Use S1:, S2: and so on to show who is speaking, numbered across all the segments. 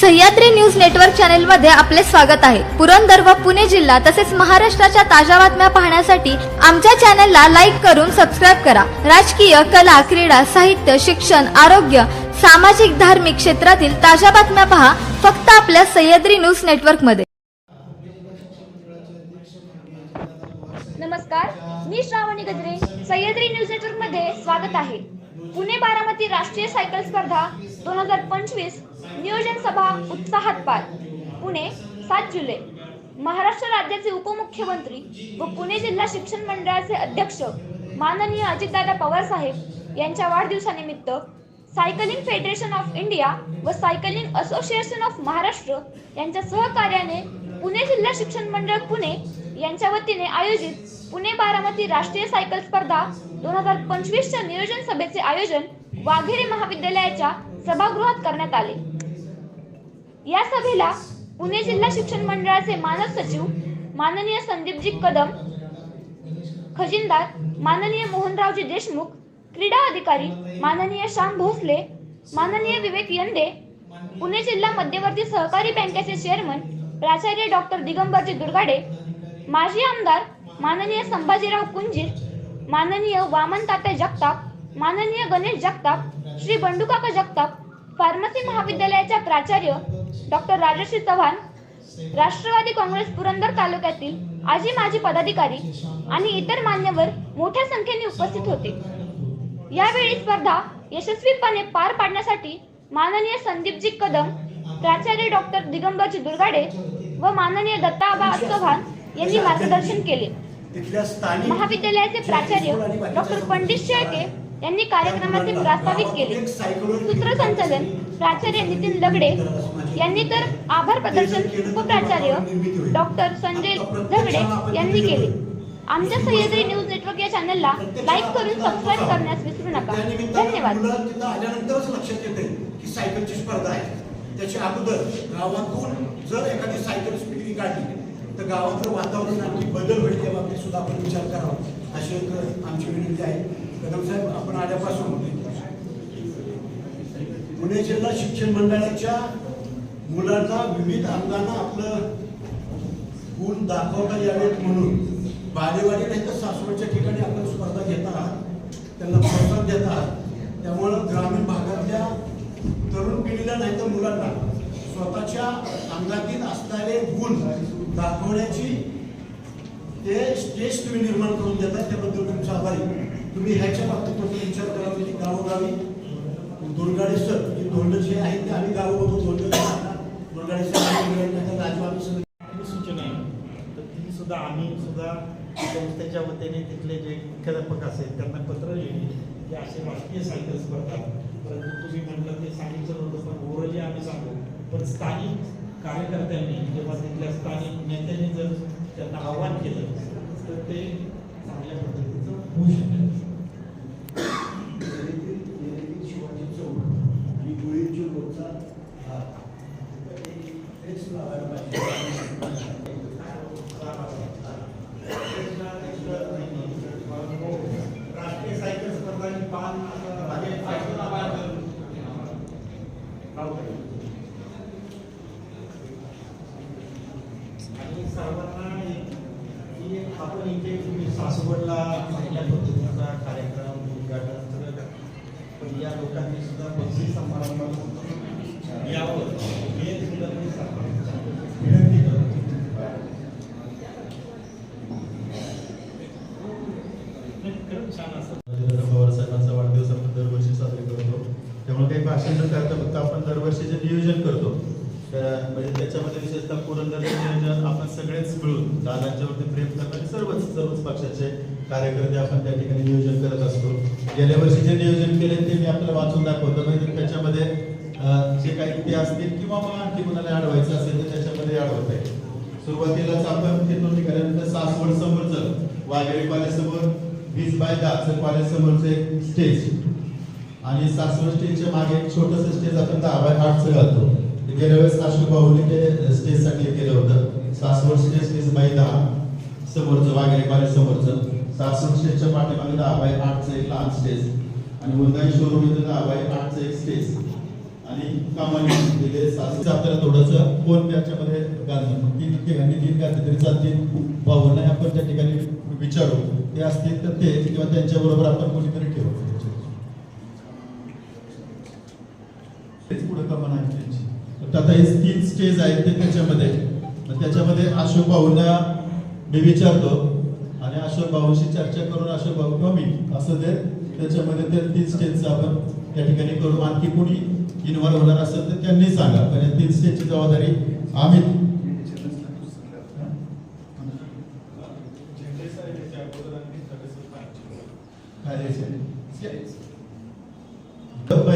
S1: Sahyadri news network चॅनलमध्ये आपले स्वागत आहे. पुरंदर व पुणे जिल्हा तसेच महाराष्ट्राच्या ताज्या बातम्या पाहण्यासाठी आमच्या चॅनलला लाईक करून सबस्क्राईब करा. राजकीय कला क्रीडा साहित्य शिक्षण आरोग्य सामाजिक धार्मिक क्षेत्रातील ताज्या बातम्या पहा फक्त आपल्या सह्याद्री न्यूज नेटवर्कमध्ये
S2: नमस्कार मी श्रावणी गजरे. सह्याद्री न्यूज नेटवर्कमध्ये स्वागत आहे. पुणे बारामती राष्ट्रीय सायकल स्पर्धा दोन हजार पंचवीस नियोजन सभा उत्साहात पार. पुणे सात जुलै. महाराष्ट्र राज्याचे उपमुख्यमंत्री व पुणे जिल्हा शिक्षण मंडळाचे अध्यक्ष माननीय अजितदादा पवार साहेब यांच्या वाढदिवसानिमित्त सायकलिंग फेडरेशन ऑफ इंडिया व सायकलिंग असोसिएशन ऑफ महाराष्ट्र यांच्या सहकार्याने पुणे जिल्हा शिक्षण मंडळ पुणे यांच्या वतीने आयोजित पुणे बारामती राष्ट्रीय सायकल स्पर्धा दोन हजार पंचवीसच्या नियोजन सभेचे आयोजन वाघेरे महाविद्यालयाच्या सभागृहात करण्यात आले. या सभेला पुणे जिल्हा शिक्षण मंडळाचे मानद सचिव माननीय संदीपजी कदम खजिनदार माननीय मोहनरावजी देशमुख क्रीडा अधिकारी माननीय श्याम भोसले माननीय विवेक यंदे पुणे जिल्हा मध्यवर्ती सहकारी बँकेचे चेअरमन प्राचार्य डॉक्टर दिगंबरजी दुर्गाडे माजी आमदार माननीय संभाजीराव कुंजीर माननीय वामन तात्या जगताप माननीय गणेश जगताप श्री बंडूकाका जगताप फार्मसी महाविद्यालयाच्या प्राचार्य डॉक्टर राजश्री चव्हाण राष्ट्रवादी काँग्रेस पुरंदर तालुक्यातील आजी माजी पदाधिकारी आणि इतर मान्यवर मोठ्या संख्येने उपस्थित होते. यावेळी स्पर्धा यशस्वीपणे पार पाडण्यासाठी माननीय संदीपजी कदम प्राचार्य डॉक्टर दिगंबरजी दुर्गाडे व माननीय दत्ताबा चव्हाण यांनी मार्गदर्शन केले.
S3: तिथल्या स्थानिक
S2: महाविद्यालयाचे प्राचार्य डॉक्टर पंडित शेळके यांनी कार्यक्रमाचे प्रास्ताविक केले. सूत्रसंचालन प्राचार्य नितीन दगडे यांनी तर आभार प्रदर्शन उपप्राचार्य डॉक्टर संजय दगडे यांनी केले. आमच्या सह्याद्री न्यूज नेटवर्क या चॅनलला लाईक करून सबस्क्राईब करण्यास विसरू नका. धन्यवाद.
S3: मुलं तिथं आल्यानंतरच लक्षात येते की सायकलची स्पर्धा आहे. त्याच्या अगोदर गावातून जर एखादी सायकल स्पीड काढली तर गावातलं वातावरण आणखी बदल होईल त्या बाबतीत सुद्धा आपण विचार करावा. अशी एक आमची विनंती आहे. कदम साहेब आपण आल्यापासून पुणे जिल्हा शिक्षण मंडळाच्या मुलांना विविध अंगानं आपलं गुण दाखवता यावेत म्हणून. बालेवाडी नाही तर सासवडच्या ठिकाणी आपण स्पर्धा घेत आहात. त्यांना प्रोत्साहन देत आहात. त्यामुळं ग्रामीण भागातल्या तरुण पिढीला नाही तर मुलांना स्वतःच्या अंगातील असणारे गुण दाखवण्याची ते स्टेज तुम्ही निर्माण करून देतात त्याबद्दल तुमचा आभारी. तुम्ही ह्याच्या बाबतीत तुम्ही विचार करा म्हणजे की गावोगावी दुर्गाडेश्वर जी धोंड जे आहेत ते आम्ही गावं धोंड दुर्गाडेश्वर
S4: राजवाडी सूचना आहे. तर ती सुद्धा आम्ही सुद्धा संस्थेच्या वतीने तिथले जे मुख्याध्यापक असेल त्यांना पत्र लिहिली. की असे राष्ट्रीय साहित्य स्पर्धा. परंतु तुम्ही म्हटलं ते सांगितलं होतं पण ओरली आम्ही सांगू पण स्थानिक कार्यकर्त्यांनी म्हणजे किंवा तिथल्या स्थानिक नेत्यांनी जर त्यांना आव्हान केलं तर ते चांगल्या पद्धतीचं होऊ शकेल.
S3: शिवाजी चौक आणि गुळीची रोजचा भाग. हेच लावायला पाहिजे.
S4: राष्ट्रीय स्पर्धा आणि सर्वांना की आपण इथे तुम्ही सासवडला चांगल्या पद्धतीचा कार्यक्रम उद्घाटन तर पण या लोकांनी सुद्धा बक्षीस समारंभात यावं हे सुद्धा मी विनंती करतो.
S5: साहेबांचा वाढदिवस आपण दरवर्षी साजरे करतो. त्यामुळे काही भाषण न करता फक्त आपण दरवर्षीचे नियोजन करतो. म्हणजे त्याच्यामध्ये विशेषतः पुरंदरचं नियोजन आपण सगळेच मिळून दादांच्यावरती प्रेम करणारे सर्वच सर्वच पक्षाचे कार्यकर्ते आपण त्या ठिकाणी नियोजन करत असतो. गेल्या वर्षी जे नियोजन केले ते मी आपल्याला वाचून दाखवतो. म्हणजे त्याच्यामध्ये जे काही ते असतील किंवा मग आणखी कुणाला अडवायचं असेल तर त्याच्यामध्ये अडवत आहे. सुरुवातीलाच आपण तिथून निघाल्यानंतर सासवड समोरचं वाघेरी कॉलेजसमोर वीस बाय दहाचं कॉलेजसमोरचं एक स्टेज आणि सासवड स्टेजच्या मागे एक छोटंसं स्टेज आपण दहा बाय आठचं घालतो. गेल्या वेळेस अशोक बाहुली ते स्टेजसाठी केलं होतं. सासवड स्टेज वीस दहा समोरचं वागेरे कॉलेज समोरचं. सासवड स्टेजच्या पाठीमागे दहा बाय आठचं एक लहान स्टेज आणि मुंदाई शोरूम इथं दहा बाय आठचं एक स्टेज आणि कामाने दिले सासरीचं आपल्याला थोडंसं कोण त्याच्यामध्ये घालणं मग तीन ठिकाणी तीन घातले तरी चालतील भाऊंना आपण त्या ठिकाणी विचारू. ते असतील तर ते किंवा त्यांच्याबरोबर आपण कोणीतरी ठेवू. तेच पुढे कमान आहे त्यांची. आता हे तीन स्टेज आहेत ते त्याच्यामध्ये. त्याच्यामध्ये अशोक भाऊंना मी विचारतो आणि अशोक भाऊंशी चर्चा करून अशोक भाऊ किंवा मी असं ते त्याच्यामध्ये ते तीन स्टेजचं आपण त्या ठिकाणी करू. आणखी कोणी इन्व्हॉल्व होणार असेल तर त्यांनी सांगा. पण या तीन स्टेजची जबाबदारी आम्ही.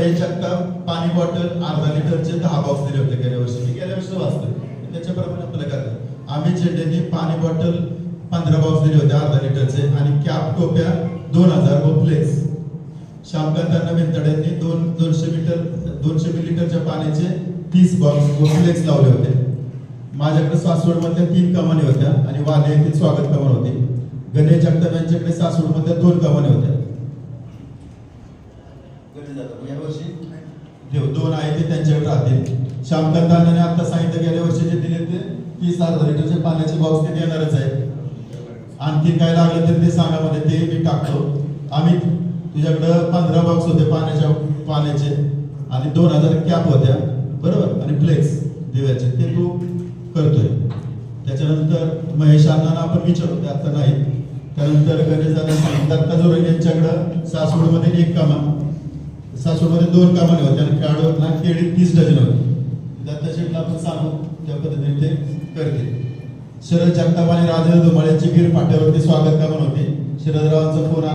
S5: याच्यात पाणी बॉटल अर्धा लिटरचे दहा बॉक्स दिले होते गेल्या वर्षी. मी गेल्या वर्षी वाचतोय. त्याच्याप्रमाणे आपलं करतात आम्ही चेंडेनी पाणी बॉटल पंधरा बॉक्स दिले होते अर्धा लिटरचे आणि कॅप टोप्या दोन हजार व फ्लेक्स श्यामकांतांना वेंतड्यांनी दोन दोनशे मीटर दोनशे मिलीलिटरच्या पाण्याचे तीस बॉक्स व फ्लेक्स लावले होते. माझ्याकडे सासवडमधल्या तीन कमानी होत्या आणि वाले येथील स्वागत कमान होती. गणेश जगताप यांच्याकडे सासवडमध्ये दोन कमानी होत्या. ठेव. दोन आहे ते त्यांच्याकडे राहतील. श्यामकांत आता सांगितलं गेल्या वर्षी जे दिले ते तीस हजार लिटरचे पाण्याचे बॉक्स ते देणारच आहे आणखी काय लागलं तर ते सांगा मध्ये ते मी टाकतो. आम्ही तुझ्याकडं पंधरा बॉक्स होते पाण्याच्या पाण्याचे. आणि दोन हजार कॅप होत्या. बरोबर? आणि फ्लेक्स दिव्याचे. ते तू करतोय. त्याच्यानंतर महेश अण्णांना आपण विचारू ते आता नाही त्यानंतर गणेश दादा दत्ता जोरे यांच्याकडं सासवडमध्ये एक कामा. सासवडमध्ये दोन कामाने होते आणि खेळाडूंना केळी तीस डझन होती. दत्ता शेठला आपण सांगू त्या पद्धतीने ते करते शरद जगताप आणि राजेंद्र धुमाळ यांची गिर फाट्यावरती स्वागत कामन होते. शरदरावांचा फोन आला.